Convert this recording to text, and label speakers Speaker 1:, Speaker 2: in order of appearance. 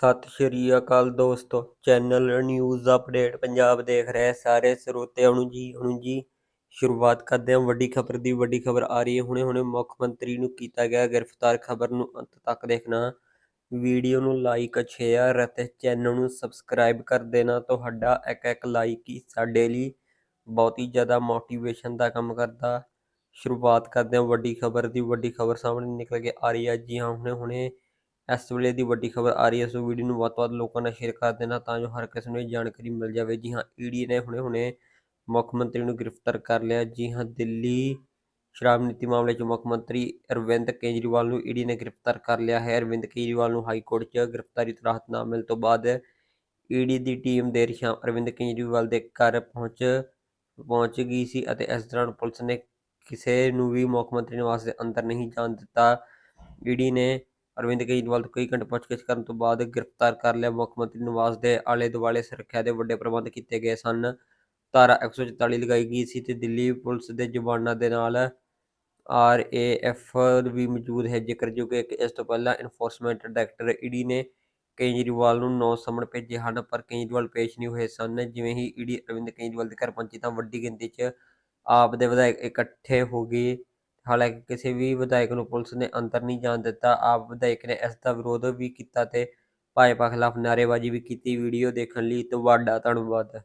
Speaker 1: ਸਤਿ ਸ਼੍ਰੀ ਅਕਾਲ ਦੋਸਤੋ, channel news update Punjab ਦੇਖ ਰਹੇ ਸਾਰੇ ਸਰੋਤਿਆਂ ਨੂੰ ਜੀ ਹੁਣ ਜੀ, ਸ਼ੁਰੂਆਤ ਕਰਦੇ ਹਾਂ। ਵੱਡੀ ਖਬਰ ਦੀ, ਵੱਡੀ ਖਬਰ ਆ ਰਹੀ ਹੈ। ਹੁਣੇ ਹੁਣੇ ਮੁੱਖ ਮੰਤਰੀ ਨੂੰ ਕੀਤਾ ਗਿਆ ਗ੍ਰਿਫਤਾਰ ਖਬਰ ਨੂੰ ਅੰਤ ਤੱਕ ਦੇਖਣਾ। ਵੀਡੀਓ ਨੂੰ ਲਾਈਕ ਸ਼ੇਅਰ ਅਤੇ ਚੈਨਲ ਨੂੰ ਸਬਸਕ੍ਰਾਈਬ ਕਰ ਦੇਣਾ। ਤੁਹਾਡਾ ਇੱਕ ਇੱਕ ਲਾਈਕ ਹੀ ਸਾਡੇ ਲਈ ਬਹੁਤ ਹੀ ਜ਼ਿਆਦਾ ਮੋਟੀਵੇਸ਼ਨ ਦਾ ਕੰਮ ਕਰਦਾ। ਸ਼ੁਰੂਆਤ ਕਰਦੇ ਹਾਂ। ਵੱਡੀ ਖਬਰ ਦੀ, ਵੱਡੀ ਖਬਰ ਸਾਹਮਣੇ ਨਿਕਲ ਕੇ ਆ ਰਹੀ ਹੈ। ਜੀ ਹਾਂ, ਹੁਣੇ ਹੁਣੇ ਇਸ ਵੇਲੇ ਦੀ ਵੱਡੀ ਖਬਰ ਆ ਰਹੀ ਹੈ। ਸੋ ਵੀਡੀਓ ਨੂੰ ਵੱਧ ਤੋਂ ਵੱਧ ਲੋਕਾਂ ਨਾਲ ਸ਼ੇਅਰ ਕਰ ਦੇਣਾ ਤਾਂ ਜੋ ਹਰ ਕਿਸੇ ਨੂੰ ਇਹ ਜਾਣਕਾਰੀ ਮਿਲ ਜਾਵੇ। ਜੀ ਹਾਂ ਈਡੀ ਨੇ ਹੁਣੇ ਹੁਣੇ ਮੁੱਖ ਮੰਤਰੀ ਨੂੰ ਗ੍ਰਿਫਤਾਰ ਕਰ ਲਿਆ। ਜੀ ਹਾਂ, ਦਿੱਲੀ ਸ਼ਰਾਬ ਨੀਤੀ ਮਾਮਲੇ 'ਚ ਮੁੱਖ ਮੰਤਰੀ ਅਰਵਿੰਦ ਕੇਜਰੀਵਾਲ ਨੂੰ ਈਡੀ ਨੇ ਗ੍ਰਿਫਤਾਰ ਕਰ ਲਿਆ ਹੈ। ਅਰਵਿੰਦ ਕੇਜਰੀਵਾਲ ਨੂੰ ਹਾਈ ਕੋਰਟ 'ਚ ਗ੍ਰਿਫਤਾਰੀ ਤੋਂ ਰਾਹਤ ਨਾ ਮਿਲਣ ਤੋਂ ਬਾਅਦ ਈਡੀ ਦੀ ਟੀਮ ਦੇਰ ਸ਼ਾਮ ਅਰਵਿੰਦ ਕੇਜਰੀਵਾਲ ਦੇ ਘਰ ਪਹੁੰਚ ਪਹੁੰਚ ਗਈ ਸੀ ਅਤੇ ਇਸ ਦੌਰਾਨ ਪੁਲਿਸ ਨੇ ਕਿਸੇ ਨੂੰ ਵੀ ਮੁੱਖ ਮੰਤਰੀ ਨਿਵਾਸ ਦੇ ਅੰਦਰ ਨਹੀਂ ਜਾਣ ਦਿੱਤਾ। ਈਡੀ ਨੇ ਅਰਵਿੰਦ ਕੇਜਰੀਵਾਲ ਤੋਂ ਕਈ ਘੰਟੇ ਪੁੱਛਗਿੱਛ ਕਰਨ ਤੋਂ ਬਾਅਦ ਗ੍ਰਿਫਤਾਰ ਕਰ ਲਿਆ। ਮੁੱਖ ਮੰਤਰੀ ਨਿਵਾਸ ਦੇ ਆਲੇ ਦੁਆਲੇ ਸੁਰੱਖਿਆ ਦੇ ਵੱਡੇ ਪ੍ਰਬੰਧ ਕੀਤੇ ਗਏ ਸਨ। ਧਾਰਾ 144 ਲਗਾਈ ਗਈ ਸੀ ਤੇ ਦਿੱਲੀ ਪੁਲਿਸ ਦੇ ਜਵਾਨਾਂ ਦੇ ਨਾਲ ਆਰਏਐਫ ਵੀ ਮੌਜੂਦ ਹੈ। ਜ਼ਿਕਰਯੋਗ ਹੈ ਕਿ ਇਸ ਤੋਂ ਪਹਿਲਾਂ ਇਨਫੋਰਸਮੈਂਟ ਡਾਇਰੈਕਟਰ ਈਡੀ ਨੇ ਕੇਜਰੀਵਾਲ ਨੂੰ ਨੌ ਸਮਣ ਭੇਜੇ ਹਨ, ਪਰ ਕੇਜਰੀਵਾਲ ਪੇਸ਼ ਨਹੀਂ ਹੋਏ ਸਨ। ਜਿਵੇਂ ਹੀ ਈਡੀ ਅਰਵਿੰਦ ਕੇਜਰੀਵਾਲ ਦੇ ਘਰ ਪਹੁੰਚੀ ਤਾਂ ਵੱਡੀ ਗਿਣਤੀ 'ਚ ਆਪ ਦੇ ਵਿਧਾਇਕ ਇਕੱਠੇ ਹੋ ਗਏ। ਹਾਲਾਂਕਿ ਕਿਸੇ ਵੀ ਵਿਧਾਇਕ ਨੂੰ ਪੁਲਿਸ ਨੇ ਅੰਦਰ ਨਹੀਂ ਜਾਣ ਦਿੱਤਾ, ਆਪ ਵਿਧਾਇਕ ਨੇ ਇਸ ਦਾ ਵਿਰੋਧ ਵੀ ਕੀਤਾ ਤੇ ਭਾਜਪਾ ਖਿਲਾਫ ਨਾਅਰੇਬਾਜ਼ੀ ਵੀ ਕੀਤੀ। ਵੀਡੀਓ ਦੇਖਣ ਲਈ ਤੁਹਾਡਾ ਧੰਨਵਾਦ।